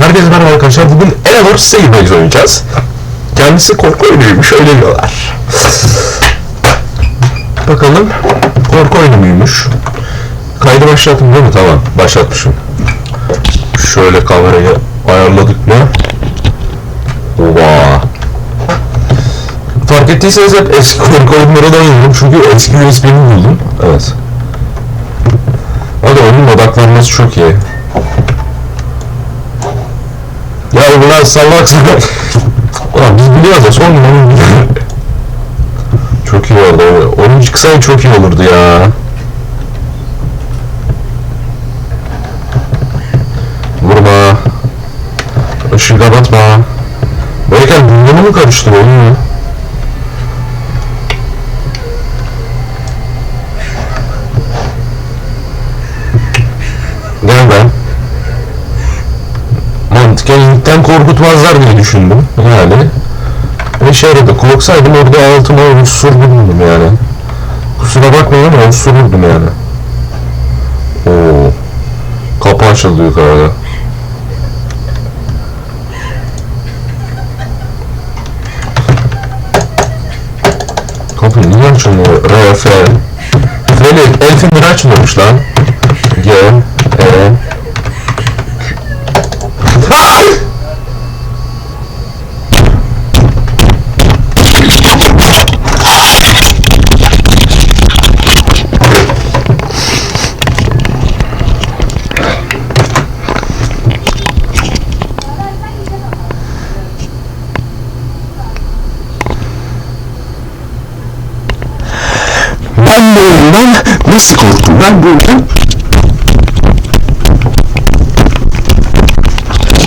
Herkese merhaba arkadaşlar. Bugün Endeavor Sailmaze oynayacağız. Kendisi korku oyunuymuş, öyle diyorlar. Bakalım. Korku oyunu muymuş? Kaydı başlattım değil mi? Tamam, başlatmışım. Şöyle kamerayı ayarladık mı? Oha. Fark ettiyseniz hep eski korku oyunları da oynuyorum çünkü eski USB'mi buldum. Evet. Hadi oyunun odaklanması çok iyi. Ya bunlar salak salak. Ulan biz biliyoruz da son numara Çok iyi oldu. Oyun çıksaydı çok iyi olurdu ya. Vurma. Işığı kapatma. Böyleyken dünyamı mı karıştır oyun ya? Gel ben. Mantıken ilkten korkutmazlar diye düşündüm. Yani. Bir şey aradı. Korksaydım orada altıma usururdum yani. Kusura bakmayın ama usururdum yani. Oo. Kapı açıldı yukarıda. Kapı niye açılmıyor? R, F. F'li elfin biri açılmamış lan. G, E, Ben bu oyundan nasıl korktum? Ben bu oyundan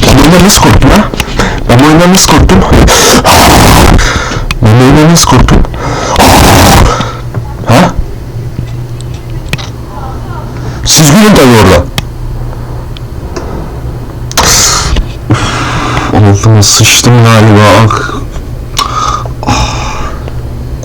Ben bu oyundan nasıl korktum ha? Ben bu oyundan nasıl korktum? Ben bu oyundan nasıl korktum? Ha? Siz gülün tabii orada. Altıma sıçtım galiba.